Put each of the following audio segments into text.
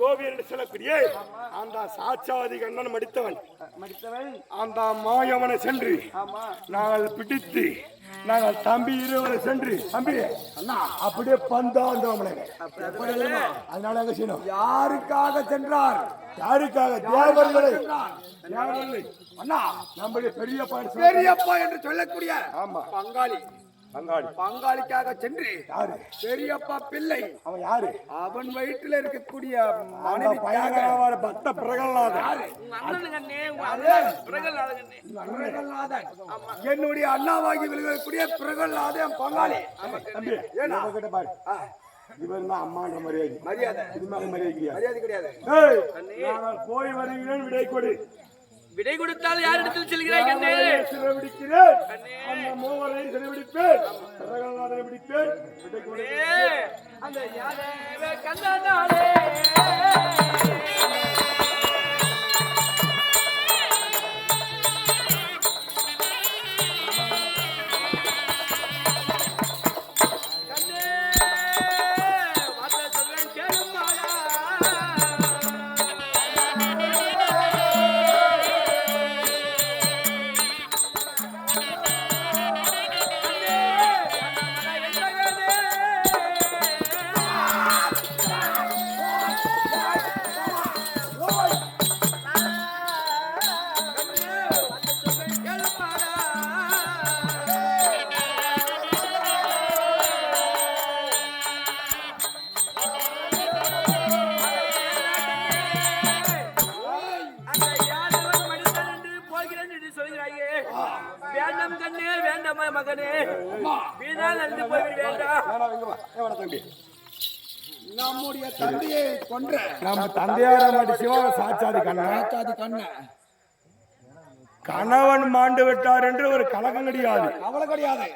சொல்லக்கூடிய அந்த சாட்சாதி கண்ணன் மடித்தவன். அந்த மாயவனை சென்று நாங்கள் பிடித்து நாங்கள் தம்பி இருவரை சென்று தம்பி அண்ணா அப்படியே பந்தாண்டவனை அதனால எங்க செய்யணும்? யாருக்காக சென்றார்? யாருக்காக? தேவர்களை. தேவர்களை. அண்ணா நம்முடைய பெரிய பாடு பெரியப்பா என்று சொல்லக்கூடிய ஆமா. பங்காளி. பங்காளி. பங்காளிக்காக சென்று யாரு? பெரியப்பா பிள்ளை. அவன் யாரு? அவன் வயிற்றில் இருக்கக்கூடிய அந்த மனைவிக்காக பயங்கரமான பக்த பிரகலாதன் என்னுடைய அண்ணாவாகி விழுகக்கூடிய பிரகலாதன் பங்காளி. தம்பி ஏன்னா? இவகிட்ட பாரு. இவன் தான் அம்மான்ற மரியாதை. மரியாதை. மரியாதை கிடையாது. போய் வருகிறேன் விடை கொடு. விடை கொடுத்தால் யாரிடத்தில் செல்கிறாய் கண்ணே? சிறைபிடிக்கிறேன். அந்த மூவரை சிறைபிடிப்பேன். பிடிப்பேன். விடை கொடு ஏ, அந்த கண்ணனாலே வேண்டாம் கண்ணே வேண்டாம் மகனே? வீணால் அழுது போய்விட வேண்டாம் தம்பி. நம்முடைய தந்தையை கொன்ற நம்ம தந்தையார மாட்டி சிவான சாட்சாதி கண்ணன் சாதி கண்ண. கணவன் மாண்டு விட்டார் என்று ஒரு கலகம் கிடையாது அவளை கிடையாது.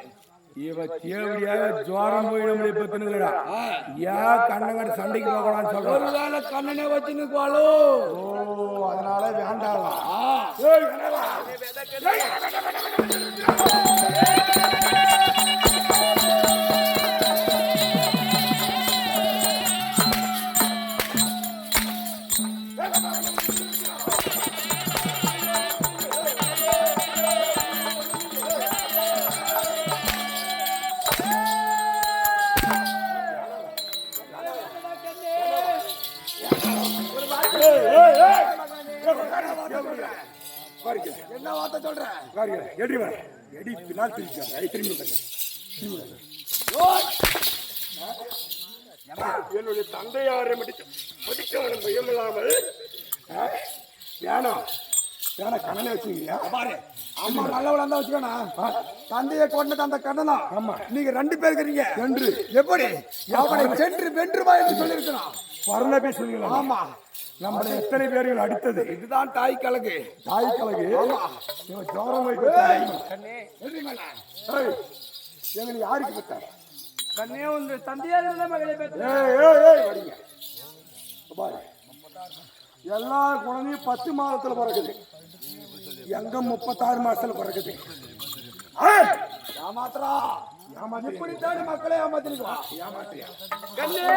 இவ தேவடியாக ஜுவாரம் போய் நம்மளை பத்தினுங்கடா ஏன் கண்ணங்கட சண்டைக்கு போகலாம்னு சொல்றோம் ஒருவேளை கண்ணனை வச்சு நிற்பாளோ? ஓ அதனால வேண்டாம் Yeah. என்ன வார்த்தை சொல்ற? எடி வர. எடி பின்னால் திரும்பி உட்காரு. என்னுடைய தந்தையாரை முடிக்க முடிக்க பயம் இல்லாமல் ஆ, வேணாம். வேணாம் கண்ணனை வச்சுக்கிறியா? பாரு. அம்மா நல்லவளா இருந்தா வச்சுக்கோண்ணா. தந்தையை கொண்டது அந்த கண்ணனா ஆமா. நீங்க ரெண்டு பேர் இருக்கிறீங்க. சென்று. எப்படி? அவனை சென்று வென்றுவா என்று சொல்லியிருக்கணும் பரணபி சொல்லுங்களா ஆமா. நம்மளை எத்தனை பேர்கள் அடித்தது? இதுதான் தாய் கலகு. தாய் கலகு? இவன் ஜோரம் எங்களை யாருக்கு பெற்றார் கண்ணே உங்க தந்தையார் மகளை பெற்ற ஏய் ஏய் ஏய். வரீங்க பாரு எல்லா குழந்தையும் பத்து மாதத்துல பிறக்குது. எங்க முப்பத்தாறு மாசத்துல பிறக்குது. ஏய், ஏமாத்திரா ஏமாத்திரியா? இப்படித்தான் மக்களை ஏமாத்திருக்கா ஏமாத்திரியா? கண்ணே!